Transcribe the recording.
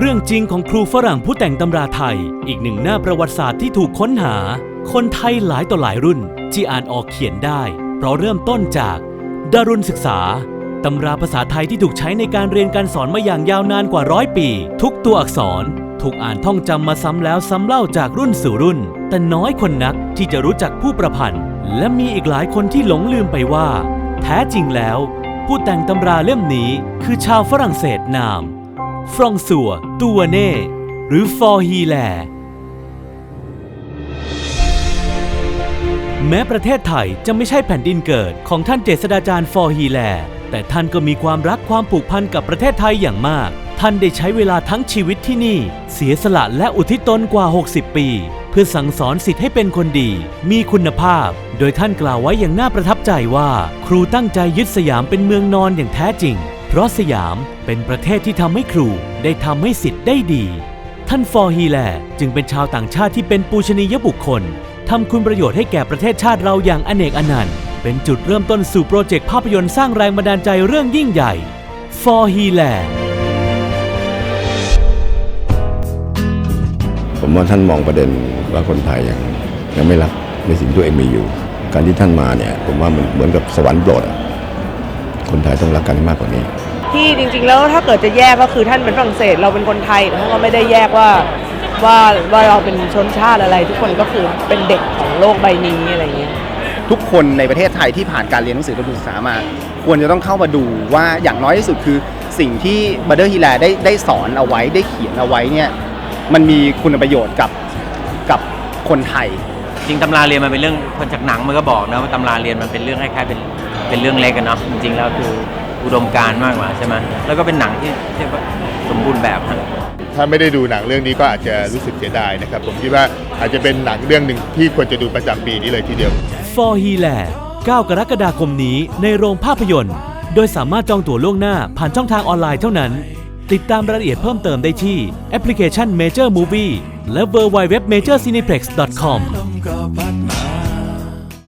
เรื่องจริงของครูฝรั่งผู้แต่งตำราไทย อีกหนึ่งหน้าประวัติศาสตร์ที่ถูกค้นหา คนไทยหลายต่อหลายรุ่น ที่อ่านออกเขียนได้ เพราะเริ่มต้นจาก ดารุณศึกษา ตำราภาษาไทยที่ถูกใช้ในการเรียนการสอนมาอย่างยาวนานกว่าร้อยปี ทุกตัวอักษร ถูกอ่านท่องจำมาซ้ำแล้วซ้ำเล่าจากรุ่นสู่รุ่น แต่น้อยคนนักที่จะรู้จักผู้ประพันธ์ และมีอีกหลายคนที่หลงลืมไปว่า แท้จริงแล้ว ผู้แต่งตำราเล่มนี้คือชาวฝรั่งเศสนาม ฟรองซัวตูวเน่ หรือฟอร์ฮีแล แม้ประเทศไทยจะไม่ใช่แผ่นดินเกิดของท่านเจษฎาจารย์ฟอร์ฮีแล แต่ท่านก็มีความรักความผูกพันกับประเทศไทยอย่างมาก ท่านได้ใช้เวลาทั้งชีวิตที่นี่ เสียสละและอุทิศตนกว่า 60 ปี เพื่อสั่งสอนสิทธิ์ให้เป็นคนดี มีคุณภาพ โดยท่านกล่าวไว้อย่างน่าประทับใจว่า ครูตั้งใจยึดสยามเป็นเมืองนอนอย่างแท้จริง เพราะสยามเป็นประเทศที่ทำให้ครูได้ทำให้สิทธิ์ได้ดี ท่านฟอร์ฮีแลจึงเป็นชาวต่างชาติที่เป็นปูชนียบุคคลทำคุณประโยชน์ให้แก่ประเทศชาติเราอย่างอเนกอนันต์ เป็นจุดเริ่มต้นสู่โปรเจกต์ภาพยนตร์สร้างแรงบันดาลใจเรื่องยิ่งใหญ่ For He Land ผมว่าท่านมองประเด็นว่าคนไทยยังยังไม่รักในสิ่งที่ตัวเองมีอยู่ การที่ท่านมาเนี่ยผมว่ามันเหมือนกับสวรรค์โปรดอะ คนไทยต้องรักกันให้มากกว่านี้ ที่จริง ๆ แล้วถ้าเกิดจะแยกก็คือท่านเป็นฝรั่งเศส เราเป็นคนไทยแต่ท่านก็ไม่ได้แยกว่าว่าว่าเราเป็นชนชาติอะไร ทุกคนก็คือเป็นเด็กของโลกใบนี้อะไรอย่างเงี้ยทุกคนในประเทศไทยที่ผ่านการเรียนหนังสือระดับศึกษามา ควรจะต้องเข้ามาดูว่าอย่างน้อยที่สุดคือสิ่งที่บัตเดอร์ฮีแลได้ได้สอนเอาไว้ได้เขียนเอาไว้เนี่ยมันมีคุณประโยชน์กับกับคนไทย จริงตำราเรียนมันเป็นเรื่องคนจากหนังมันก็บอกนะว่าตำราเรียนมันเป็นเรื่องคล้ายๆเป็นเป็นเรื่องเล็กกันเนาะจริงๆแล้วคืออุดมการณ์มากกว่าใช่ไหมแล้วก็เป็นหนังที่ที่ว่าสมบูรณ์แบบฮะ ถ้าไม่ได้ดูหนังเรื่องนี้ก็อาจจะรู้สึกเสียดายนะครับ ผมคิดว่าอาจจะเป็นหนังเรื่องหนึ่งที่ควรจะดูประจำปีนี้เลยทีเดียว For He Land 9กรกฎาคมนี้ในโรงภาพยนตร์ โดยสามารถจองตั๋วล่วงหน้าผ่านช่องทางออนไลน์เท่านั้น ติดตามรายละเอียดเพิ่มเติมได้ที่แอปพลิเคชัน Major Movie และ w w w m a j o r c i n e p l e x c o m ม